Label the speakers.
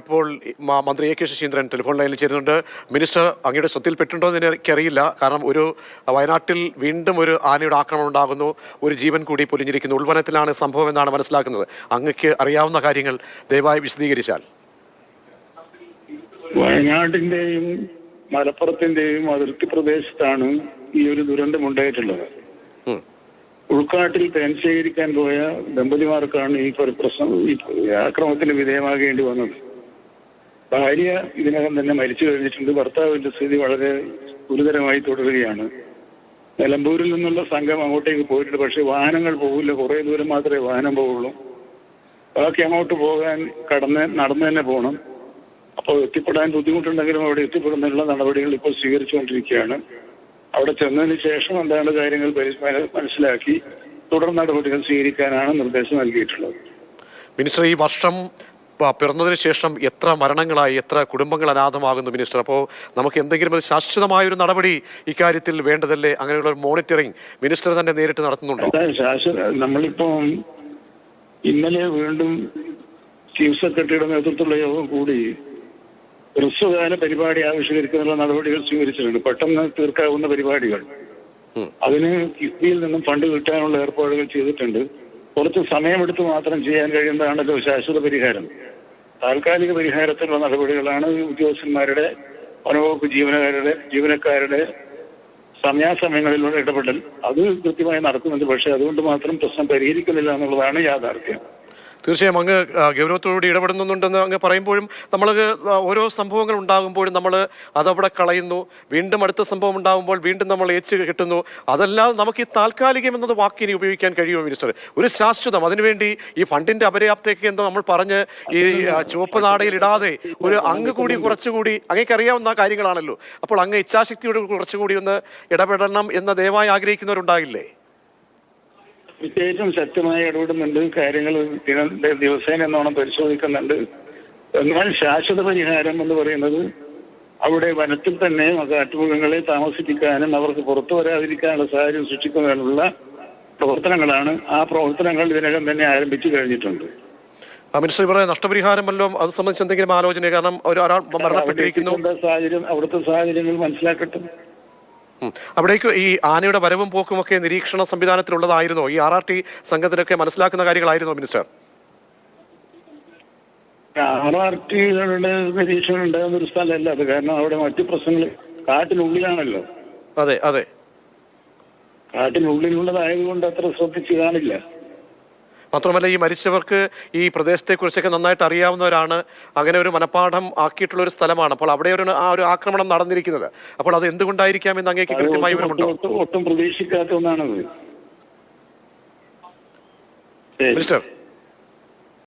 Speaker 1: ഇപ്പോൾ മന്ത്രി A K Saseendran telephone ലൈനിൽ ചേരുന്നുണ്ട്. മിനിസ്റ്റർ അങ്ങയുടെ ശ്രദ്ധയിൽപ്പെട്ടുണ്ടോ എന്ന് എനിക്കറിയില്ല. കാരണം ഒരു വയനാട്ടിൽ വീണ്ടും ഒരു ആനയുടെ ആക്രമണം ഉണ്ടാകുന്നു. ഒരു ജീവൻ കൂടി പൊലിഞ്ഞിരിക്കുന്നു. ഉൾവനത്തിലാണ് സംഭവം എന്നാണ് മനസ്സിലാക്കുന്നത്. അങ്ങക്ക് അറിയാവുന്ന കാര്യങ്ങൾ ദയവായി വിശദീകരിച്ചാൽ.
Speaker 2: വയനാട്ടിന്റെയും മലപ്പുറത്തിന്റെയും അതിർത്തി പ്രദേശത്താണ് ഈ ഒരു ദുരന്തം ഉണ്ടായിട്ടുള്ളത്. ഉൾക്കാട്ടിൽ തേൻ ശേഖരിക്കാൻ പോയ ദമ്പതിമാർക്കാണ് ഈ പ്രശ്നം ഈ ആക്രമത്തിന് വിധേയമാകേണ്ടി വന്നത്. ഭാര്യ ഇതിനകം തന്നെ മരിച്ചു കഴിഞ്ഞിട്ടുണ്ട്. ഭർത്താവിന്റെ സ്ഥിതി വളരെ ഗുരുതരമായി തുടരുകയാണ്. നിലമ്പൂരിൽ നിന്നുള്ള സംഘം അങ്ങോട്ടേക്ക് പോയിട്ടുണ്ട്. പക്ഷെ വാഹനങ്ങൾ പോകില്ല. കുറേ ദൂരം മാത്രമേ വാഹനം പോവുള്ളൂ. ബാക്കി അങ്ങോട്ട് പോകാൻ കടന്ന് നടന്നു തന്നെ പോകണം. അപ്പോൾ എത്തിപ്പെടാൻ ബുദ്ധിമുട്ടുണ്ടെങ്കിലും അവിടെ എത്തിപ്പെടുന്നതിനുള്ള നടപടികൾ ഇപ്പോൾ സ്വീകരിച്ചുകൊണ്ടിരിക്കുകയാണ്. അവിടെ ചെന്നതിന് ശേഷം എന്താണ് കാര്യങ്ങൾ മനസ്സിലാക്കി തുടർ നടപടികൾ സ്വീകരിക്കാനാണ് നിർദ്ദേശം നൽകിയിട്ടുള്ളത്.
Speaker 1: മിനിസ്റ്റർ ഈ വർഷം പിറന്നതിന് ശേഷം എത്ര മരണങ്ങളായി എത്ര കുടുംബങ്ങൾ അനാഥമാകുന്നു മിനിസ്റ്റർ അപ്പോൾ നമുക്ക് എന്തെങ്കിലും ഒരു ശാശ്വതമായ ഒരു നടപടി ഇക്കാര്യത്തിൽ വേണ്ടതല്ലേ? അങ്ങനെയുള്ള ഒരു മോണിറ്ററിംഗ് മിനിസ്റ്റർ തന്നെ നേരിട്ട് നടത്തുന്നുണ്ടോ?
Speaker 2: നമ്മളിപ്പം ഇന്നലെ വീണ്ടും ചീഫ് സെക്രട്ടറിയുടെ നേതൃത്വത്തിലുള്ള യോഗം കൂടി ഹ്രസ്വകാല പരിപാടി ആവിഷ്കരിക്കാനുള്ള നടപടികൾ സ്വീകരിച്ചിട്ടുണ്ട്. പെട്ടെന്ന് തീർക്കാവുന്ന പരിപാടികൾ. അതിന് കിഫ്ബിയിൽ നിന്നും ഫണ്ട് കിട്ടാനുള്ള ഏർപ്പാടുകൾ ചെയ്തിട്ടുണ്ട്. കുറച്ച് സമയമെടുത്ത് മാത്രം ചെയ്യാൻ കഴിയുന്നതാണല്ലോ ശാശ്വത പരിഹാരം. താൽക്കാലിക പരിഹാരത്തിനുള്ള നടപടികളാണ് ഉദ്യോഗസ്ഥന്മാരുടെ വനവകുപ്പ് ജീവനക്കാരുടെ ജീവനക്കാരുടെ സമയാസമയങ്ങളിലുള്ള ഇടപെടൽ. അത് കൃത്യമായി നടക്കുന്നുണ്ട്. പക്ഷെ അതുകൊണ്ട് മാത്രം പ്രശ്നം പരിഹരിക്കുന്നില്ല എന്നുള്ളതാണ് യാഥാർത്ഥ്യം.
Speaker 1: തീർച്ചയായും അങ്ങ് ഗൗരവത്തോടുകൂടി ഇടപെടുന്നുണ്ടെന്ന് അങ്ങ് പറയുമ്പോഴും നമ്മൾ ഓരോ സംഭവങ്ങൾ ഉണ്ടാകുമ്പോഴും നമ്മൾ അതവിടെ കളയുന്നു. വീണ്ടും അടുത്ത സംഭവം ഉണ്ടാകുമ്പോൾ വീണ്ടും നമ്മൾ ഏച്ച് കിട്ടുന്നു. അതല്ലാതെ നമുക്ക് ഈ താൽക്കാലികം എന്നത് വാക്കിനി ഉപയോഗിക്കാൻ കഴിയുമോ മിനിസ്റ്റർ? ഒരു ശാശ്വതം. അതിനുവേണ്ടി ഈ ഫണ്ടിന്റെ അപര്യാപ്തയൊക്കെ എന്തോ നമ്മൾ പറഞ്ഞ് ഈ ചുവപ്പ് നാടയിൽ ഇടാതെ ഒരു അങ്ങ് കൂടി കുറച്ചുകൂടി അങ്ങേക്ക് അറിയാവുന്ന കാര്യങ്ങളാണല്ലോ. അപ്പോൾ അങ്ങ് ഇച്ഛാശക്തിയോട് കുറച്ചുകൂടി ഒന്ന് ഇടപെടണം എന്ന് ദയവായി ആഗ്രഹിക്കുന്നവരുണ്ടാകില്ലേ?
Speaker 2: പ്രത്യേകിച്ചും ശക്തമായി ഇടപെടുന്നുണ്ട്. കാര്യങ്ങൾ ദിന- ദിവസേന എന്നോണം പരിശോധിക്കുന്നുണ്ട്. എന്നാൽ ശാശ്വത പരിഹാരം എന്ന് പറയുന്നത് അവിടെ വനത്തിൽ തന്നെ കാട്ടുമൃഗങ്ങളെ താമസിപ്പിക്കാനും അവർക്ക് പുറത്തു വരാതിരിക്കാനുള്ള സാഹചര്യം സൃഷ്ടിക്കുന്നതിനുള്ള പ്രവർത്തനങ്ങളാണ്. ആ പ്രവർത്തനങ്ങൾ ഇതിനകം തന്നെ ആരംഭിച്ചു കഴിഞ്ഞിട്ടുണ്ട്.
Speaker 1: മിനിസ്റ്റർ നഷ്ടപരിഹാരം വല്ലതും അത് സംബന്ധിച്ച് എന്തെങ്കിലും ആലോചന കാരണം ഒരു ഒരാൾ മരണപ്പെട്ടിരിക്കുന്നു.
Speaker 2: സാഹചര്യം അവിടുത്തെ സാഹചര്യങ്ങൾ മനസ്സിലാക്കട്ടെ.
Speaker 1: അവിടേക്ക് ഈ ആനയുടെ വരവും പോക്കും ഒക്കെ നിരീക്ഷണ സംവിധാനത്തിലുള്ളതായിരുന്നോ. ഈ ആർ ആർ ടി സംഘത്തിനൊക്കെ മനസ്സിലാക്കുന്ന കാര്യങ്ങളായിരുന്നോ മിനിസ്റ്റർ?
Speaker 2: ആർ ആർ ടികളുടെ നിരീക്ഷണം ഉണ്ടാകുന്ന ഒരു സ്ഥലമല്ല. അത് കാരണം അവിടെ മറ്റു പ്രശ്നങ്ങൾ കാട്ടിനുള്ളിലാണല്ലോ.
Speaker 1: അതെ അതെ.
Speaker 2: കാട്ടിനുള്ളിലുള്ളതായതുകൊണ്ട് അത്ര ശ്രദ്ധിച്ചു കാണില്ല.
Speaker 1: മാത്രമല്ല ഈ മരിച്ചവർക്ക് ഈ പ്രദേശത്തെക്കുറിച്ചൊക്കെ നന്നായിട്ട് അറിയാവുന്നവരാണ്. അങ്ങനെ ഒരു മനഃപ്പാഠം ആക്കിയിട്ടുള്ള ഒരു സ്ഥലമാണ്. അപ്പോൾ അവിടെ ഒരു ആ ഒരു ആക്രമണം നടന്നിരിക്കുന്നത്. അപ്പോൾ അത് എന്തുകൊണ്ടായിരിക്കാം എന്ന് അങ്ങേക്ക് കൃത്യമായി വിവരമുണ്ടോ?
Speaker 2: ഒട്ടും പ്രതീക്ഷിക്കാത്ത ഒന്നാണത്.
Speaker 1: മിനിസ്റ്റർ